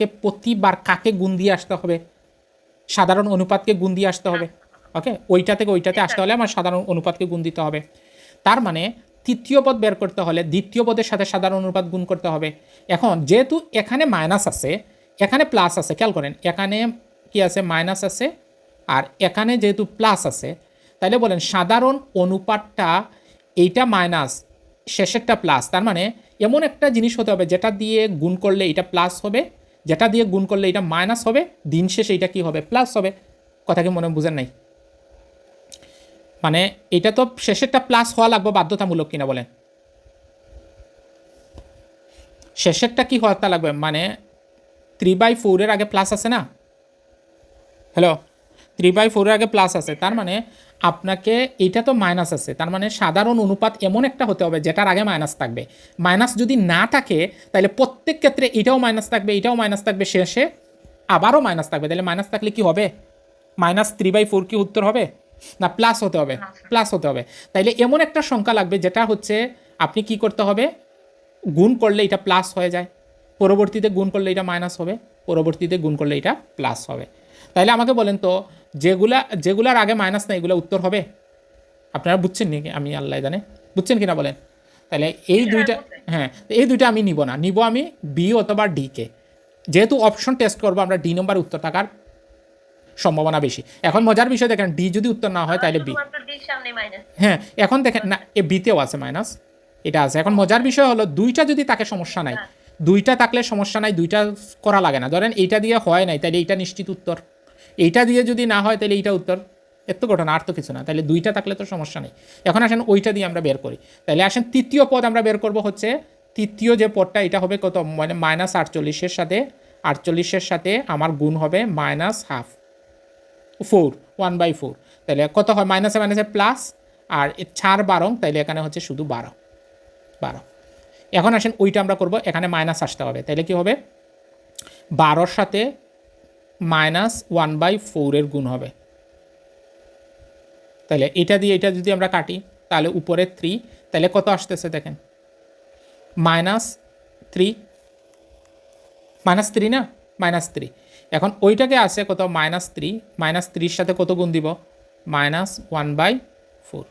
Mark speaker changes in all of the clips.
Speaker 1: কে প্রতিবার কাকে গুণ দিয়ে আসতে হবে? সাধারণ অনুপাতকে গুণ দিয়ে আসতে হবে। ওকে ওইটা থেকে ওইটাতে আসতে হলে আমার সাধারণ অনুপাতকে গুণ দিতে হবে। তার মানে তৃতীয় পদ বের করতে হলে দ্বিতীয় পদের সাথে সাধারণ অনুপাত গুণ করতে হবে। এখন যেহেতু এখানে মাইনাস আছে এখানে প্লাস আছে খেয়াল করেন এখানে কি আছে? মাইনাস আছে আর এখানে যেহেতু প্লাস আছে তাহলে বলেন সাধারণ অনুপাতটা এইটা মাইনাস শেষেরটা প্লাস তার মানে এমন একটা জিনিস হতে হবে যেটা দিয়ে গুণ করলে এটা প্লাস হবে। যেটা দিয়ে গুণ করলে এটা মাইনাস হবে, দিন শেষে এটা কি হবে? প্লাস হবে। কথা কি মনে বুঝেন নাই? মানে এটা তো শেষেরটা প্লাস হওয়া লাগবে বাধ্যতামূলক কিনা বলেন? শেষেরটা কি হওয়া লাগবে? মানে থ্রি বাই ফোরের আগে প্লাস আছে না? হ্যালো থ্রি বাই ফোরের আগে প্লাস আছে। তার মানে আপনাকে এটা তো মাইনাস আছে। তার মানে সাধারণ অনুপাত এমন একটা হতে হবে যেটার আগে মাইনাস থাকবে। মাইনাস যদি না থাকে, তাহলে প্রত্যেক ক্ষেত্রে এটাও মাইনাস থাকবে, এটাও মাইনাস থাকবে। শেষে আবারও মাইনাস থাকবে। তাহলে মাইনাস থাকলে কি হবে? মাইনাস থ্রি বাই ফোর কি উত্তর হবে? না প্লাস হতে হবে। প্লাস হতে হবে। তাইলে এমন একটা সংখ্যা লাগবে যেটা হচ্ছে আপনি কি করতে হবে? গুণ করলে এটা প্লাস হয়ে যায়। পরবর্তীতে গুণ করলে এটা মাইনাস হবে। পরবর্তীতে গুণ করলে এটা প্লাস হবে। তাইলে আমাকে বলেন তো যেগুলা যেগুলার আগে মাইনাস না এগুলো উত্তর হবে? আপনারা বুঝছেন নি আমি আল্লাহ জানে? বুঝছেন কিনা বলেন? তাহলে এই দুইটা হ্যাঁ তো এই দুইটা আমি নিব না। নিব আমি বি অথবা ডি কে। যেহেতু অপশন টেস্ট করব আমরা ডি নম্বর উত্তর থাকার সম্ভাবনা বেশি। এখন মজার বিষয় দেখেন ডি যদি উত্তর না হয় তাহলে বি হ্যাঁ এখন দেখেন না এ বিতেও আছে মাইনাস এটা আছে। এখন মজার বিষয় হলো দুইটা যদি তাকে সমস্যা নাই দুইটা থাকলে সমস্যা নাই দুইটা করা লাগে না। ধরেন এইটা দিয়ে হয় নাই তাহলে এইটা নিশ্চিত উত্তর। এইটা দিয়ে যদি না হয়, তাহলে এইটা উত্তর। এত ঘটনা আর তো কিছু না। তাহলে দুইটা থাকলে তো সমস্যা নেই। এখন আসেন ওইটা দিয়ে আমরা বের করি। তাহলে আসেন তৃতীয় পদ আমরা বের করব হচ্ছে, তৃতীয় যে পদটা, এটা হবে কত? মানে মাইনাস আটচল্লিশের সাথে আটচল্লিশের সাথে আমার গুণ হবে minus half four one by four তাহলে কত হয়? মাইনাসে মাইনাসে প্লাস আর ছাড় বারো তাইলে এখানে হচ্ছে শুধু বারো। বারো। এখন আসেন ওইটা আমরা করব, এখানে মাইনাস আসতে হবে। তাহলে কি হবে? বারোর সাথে মাইনাস ওয়ান বাই ফোরের গুণ হবে। তাহলে এটা দিয়ে এটা যদি আমরা কাটি, তাহলে উপরে থ্রি তাহলে কত আসতেছে দেখেন? মাইনাস থ্রি মাইনাস থ্রি না? মাইনাস থ্রি এখন ওইটাকে আছে কত? মাইনাস থ্রি মাইনাস থ্রির সাথে কত গুণ দিব? মাইনাস ওয়ান বাই ফোর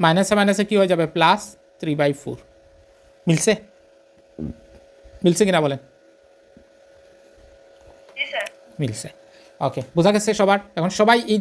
Speaker 1: মাইনাসে মাইনাসে কী হয়ে যাবে? প্লাস থ্রি বাই ফোর মিলছে? মিলছে কিনা বলেন? মিলছে। ওকে বোঝা গেছে সবার? এখন সবাই এই